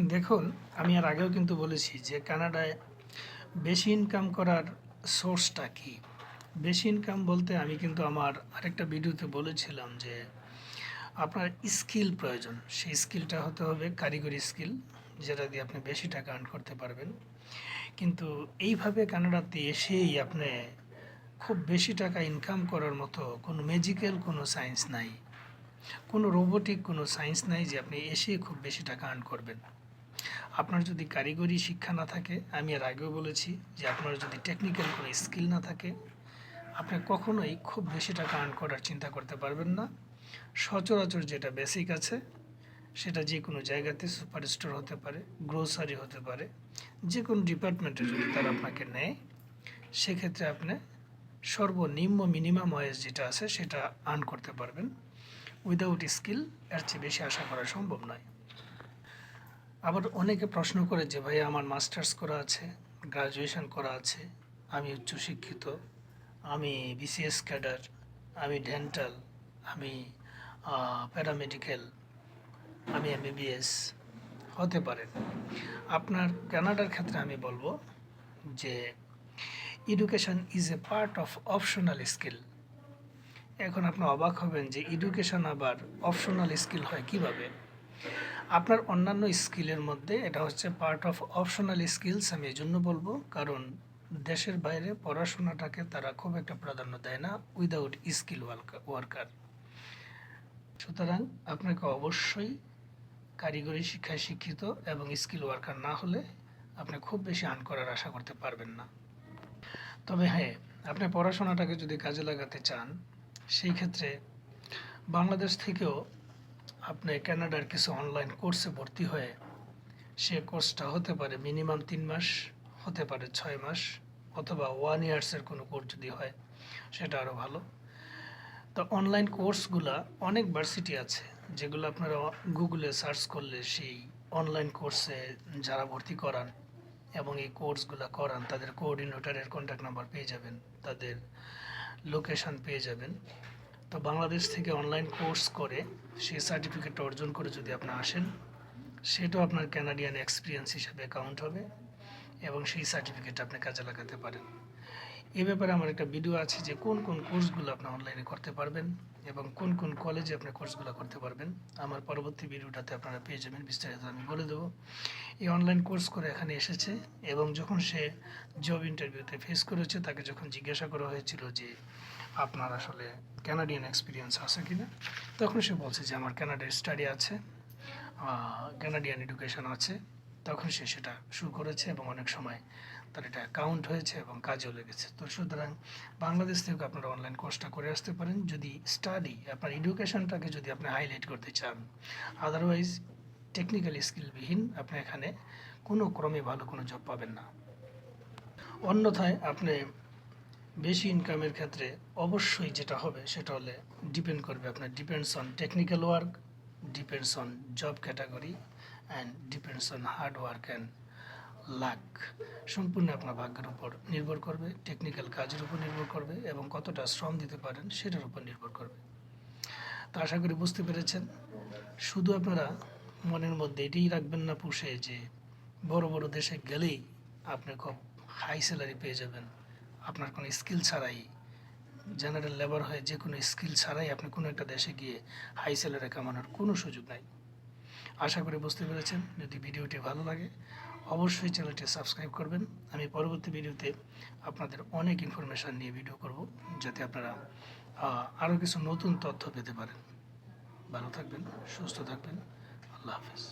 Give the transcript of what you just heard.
দেখুন, আমি আর আগেও কিন্তু বলেছি যে কানাডায় বেশি ইনকাম করার সোর্সটা কি? বেশি ইনকাম বলতে আমি কিন্তু আমার আরেকটা ভিডিওতে বলেছিলাম যে আপনার স্কিল প্রয়োজন। সেই স্কিলটা হতে হবে কারিগরি স্কিল যেটা দিয়ে আপনি বেশি টাকা আর্ন করতে পারবেন। কিন্তু এইভাবে কানাডাতে এসেই আপনি খুব বেশি টাকা ইনকাম করার মতো কোনো ম্যাজিক্যাল কোনো সায়েন্স নাই। কোনো রোবোটিক কোনো সায়েন্স নাই যে আপনি এসে খুব বেশি টাকা আর্ন করবেন। আপনার যদি কারিগরি শিক্ষা না থাকে, আমি আর আগেও বলেছি যে আপনার যদি টেকনিক্যাল কোনো স্কিল না থাকে, আপনি কখনোই খুব বেশি টাকা আর্ন করার চিন্তা করতে পারবেন না। সচরাচর যেটা বেসিক আছে, সেটা যে কোনো জায়গাতে সুপার স্টোর হতে পারে গ্রোসারি হতে পারে, যে কোনো ডিপার্টমেন্টে যদি তারা আপনাকে নেয়, সেক্ষেত্রে আপনি সর্বনিম্ন মিনিমাম ওয়েজ যেটা আছে, সেটা আর্ন করতে পারবেন। উইদাউট স্কিল এর চেয়ে বেশি আশা করা সম্ভব নয়। আবার অনেকে প্রশ্ন করে যে ভাই আমার মাস্টার্স করা আছে, গ্রাজুয়েশন করা আছে, আমি উচ্চশিক্ষিত, আমি বিসিএস ক্যাডার, আমি ডেন্টাল, আমি প্যারামেডিক্যাল, আমি এমবিবিএস, হতে পারে। আপনার কানাডার ক্ষেত্রে আমি বলব যে, education is a part of optional skill. এখন আপনি অবাক হবেন যে, এডুকেশন আবার অপশনাল স্কিল হয় কীভাবে? আপনার অন্যান্য স্কিলের মধ্যে এটা হচ্ছে পার্ট অফ অপশনাল স্কিলস আমি এই জন্য বলব। কারণ দেশের বাইরে পড়াশোনাটাকে তারা খুব একটা প্রাধান্য দেয় না উইদাউট স্কিল ওয়ার্কার সুতরাং আপনাকে অবশ্যই কারিগরি শিক্ষায় শিক্ষিত এবং স্কিল ওয়ার্কার না হলে আপনি খুব বেশি আর্ন করার আশা করতে পারবেন না। তবে হ্যাঁ আপনি পড়াশোনাটাকে যদি কাজে লাগাতে চান, সেই ক্ষেত্রে বাংলাদেশ থেকেও আপনি কানাডার কিছু অনলাইন কোর্সে ভর্তি হয়ে সে কোর্সটা হতে পারে মিনিমাম তিন মাস, হতে পারে ছয় মাস অথবা ওয়ান ইয়ার্সের কোনো কোর্স যদি হয়, সেটা আরও ভালো। তো অনলাইন কোর্সগুলা অনেক ভার্সিটি আছে, যেগুলো আপনারা গুগলে সার্চ করলে সেই অনলাইন কোর্সে যারা ভর্তি করান এবং এই কোর্সগুলো করান, তাদের কোঅর্ডিনেটরের কন্ট্যাক্ট নাম্বার পেয়ে যাবেন, তাদের লোকেশন পেয়ে যাবেন। তো বাংলাদেশ থেকে অনলাইন কোর্স করে সেই সার্টিফিকেটটা অর্জন করে যদি আপনি আসেন, সেটাও আপনার ক্যানাডিয়ান এক্সপিরিয়েন্স হিসাবে অ্যাকাউন্ট হবে এবং সেই সার্টিফিকেট আপনি কাজে লাগাতে পারেন। এ ব্যাপারে আমার একটা ভিডিও আছে যে কোন কোন কোর্সগুলো আপনি অনলাইনে করতে পারবেন এবং কোন কোন কলেজে আপনি কোর্সগুলো করতে পারবেন। আমার পরবর্তী ভিডিওটাতে আপনারা পেয়ে যাবেন, বিস্তারিত আমি বলে দেবো। এই অনলাইন কোর্স করে এখানে এসেছে এবং যখন সে জব ইন্টারভিউতে ফেস করেছে, তাকে যখন জিজ্ঞাসা করা হয়েছিল যে আপনার আসলে ক্যানাডিয়ান এক্সপিরিয়েন্স আছে কি না তখন সে বলছে যে আমার ক্যানাডার স্টাডি আছে ক্যানাডিয়ান এডুকেশন আছে। তখন সে সেটা শুরু করেছে এবং অনেক সময় তার এটা অ্যাকাউন্ট হয়েছে এবং কাজেও লেগেছে। তো সুতরাং বাংলাদেশ থেকে আপনারা অনলাইন কোর্সটা করে আসতে পারেন। যদি স্টাডি আপনার এডুকেশনটাকে যদি আপনি হাইলাইট করতে চান আদারওয়াইজ টেকনিক্যাল স্কিলবিহীন আপনি এখানে কোনো ক্রমে ভালো কোনো জব পাবেন না। অন্যথায় আপনি বেশি ইনকামের ক্ষেত্রে অবশ্যই যেটা হবে সেটা হলে ডিপেন্ড করবে আপনার depends on technical work depends on job category and depends on hard work and luck সম্পূর্ণ আপনার ভাগ্যের উপর নির্ভর করবে টেকনিক্যাল কাজের উপর নির্ভর করবে এবং কতটা শ্রম দিতে পারেন সেটার উপর নির্ভর করবে। তো আশা করি বুঝতে পেরেছেন। শুধু আপনারা মনের মধ্যে এটাই রাখবেন না পুষে যে বড় বড় দেশে গেলেই আপনি খুব হাই স্যালারি পেয়ে যাবেন। আপনার কোনো স্কিল ছাড়াই জেনারেল লেবার হয়ে যে কোনো স্কিল ছাড়াই আপনি কোনো একটা দেশে গিয়ে হাই স্যালারি কামানোর কোনো সুযোগ নাই। আশা করি বুঝতে পেরেছেন, যদি ভিডিওটি ভালো লাগে, অবশ্যই চ্যানেলটি সাবস্ক্রাইব করবেন। আমি পরবর্তী ভিডিওতে আপনাদের অনেক ইনফরমেশান নিয়ে ভিডিও করব, যাতে আপনারা আরও কিছু নতুন তথ্য পেতে পারেন। ভালো থাকবেন, সুস্থ থাকবেন, আল্লাহ হাফেজ।